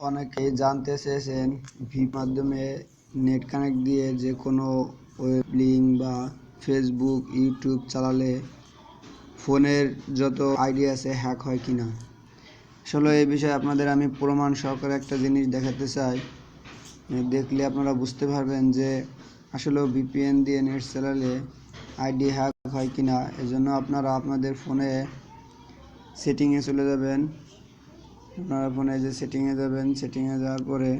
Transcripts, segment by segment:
অনেকেই জানতে চেয়েছেন ভি মাধ্যমে নেট কানেক্ট দিয়ে যে কোনো ওয়েব লিঙ্ক বা ফেসবুক, ইউটিউব চালালে ফোনের যত আইডি আছে হ্যাক হয় কি না আসলে এই বিষয়ে আপনাদের আমি প্রমাণ সহকারে একটা জিনিস দেখাতে চাই। দেখলে আপনারা বুঝতে পারবেন যে আসলে ভিপিএন দিয়ে নেট চালালে আইডি হ্যাক হয় কি না এজন্য আপনারা আপনাদের ফোনে সেটিংয়ে চলে যাবেন। আপনারা ফোনে যে সেটিংয়ে যাবেন সেটিংয়ে যাওয়ার পরে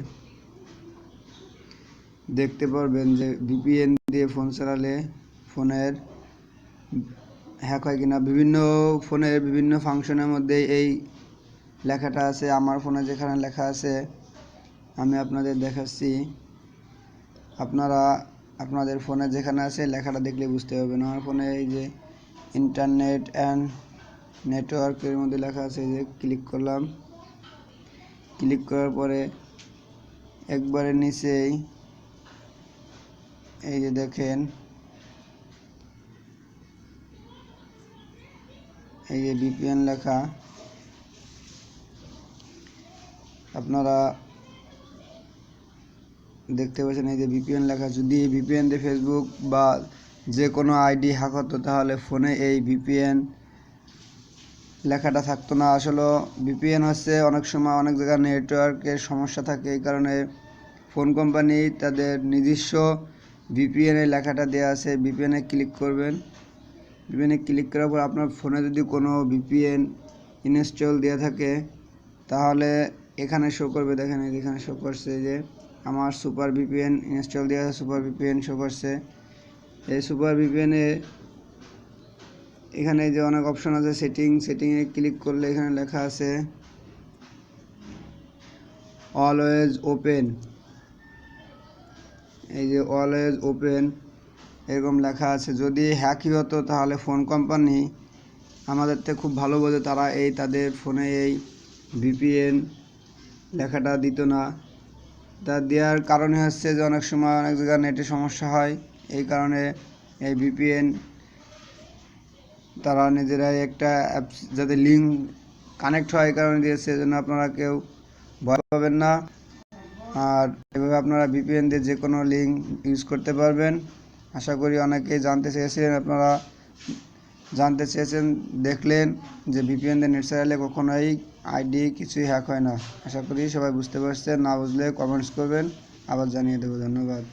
দেখতে পারবেন যে ভিপিএন দিয়ে ফোন চালালে ফোনের হ্যাক হয় কিনা। বিভিন্ন ফোনের বিভিন্ন ফাংশনের মধ্যে এই লেখাটা আছে। আমার ফোনে যেখানে লেখা আছে, আমি আপনাদের দেখাচ্ছি। আপনারা আপনাদের ফোনে যেখানে আছে, লেখাটা দেখলে বুঝতে পারবেন। আমার ফোনে এই যে ইন্টারনেট অ্যান্ড নেটওয়ার্কের মধ্যে লেখা আছে যে ক্লিক করলাম। ক্লিক করার পরে একবারে নিচেই, এই যে দেখেন, এই যে ভিপিএন লেখা, আপনারা দেখতে পাচ্ছেন এই যে ভিপিএন লেখা। যদি ভিপিএন দিয়ে ফেসবুক বা যে কোনো আইডি হ্যাক হতো, তাহলে ফোনে এই ভিপিএন লেখাটা থাকতো না। আসলে ভিপিএন হচ্ছে অনেক সময় অনেক জায়গায় নেটওয়ার্কের সমস্যা থাকে, এই কারণে ফোন কোম্পানি তাদের নিজস্ব ভিপিএন লেখাটা দেওয়া আছে। ভিপিএনে ক্লিক করবেন। ভিপিএনে ক্লিক করার পর আপনার ফোনে যদি কোনো ভিপিএন ইনস্টল দেওয়া থাকে, তাহলে এখানে শো করবে। দেখেন, এখানে শো করছে যে আমার সুপার ভিপিএন ইনস্টল দেওয়া আছে সুপার ভিপিএন শো করছে। এই সুপার ভিপিএনে এখানে যে অনেক অপশন আছে সেটিং সেটিংয়ে ক্লিক করলে এখানে লেখা আছে অলওয়েজ ওপেন এই যে অলওয়েজ ওপেন এরকম লেখা আছে। যদি হ্যাকই হতো, তাহলে ফোন কোম্পানি আমাদের থেকে খুব ভালো বোঝে, তারা এই তাদের ফোনে এই ভিপিএন লেখাটা দিত না। তা দেওয়ার কারণে হচ্ছে যে অনেক সময় অনেক জায়গায় নেটে সমস্যা হয়। এই কারণে এই ভিপিএন তারা নিজেরাই একটা অ্যাপস যাতে লিঙ্ক কানেক্ট হয় কারণে দিয়েছে এজন্য আপনারা কেউ ভয় পাবেন না। আর এভাবে আপনারা ভিপিএন দিয়ে যে কোনো লিঙ্ক ইউজ করতে পারবেন। আশা করি অনেকেই জানতে চেয়েছিলেন, আপনারা জানতে চেয়েছেন, দেখলেন যে ভিপিএন দিয়ে নেট চালালে কখনোই আইডি কিছুই হ্যাক হয় না। আশা করি সবাই বুঝতে পারছেন না বুঝলে কমেন্টস করবেন। আবার জানিয়ে দেবো, ধন্যবাদ।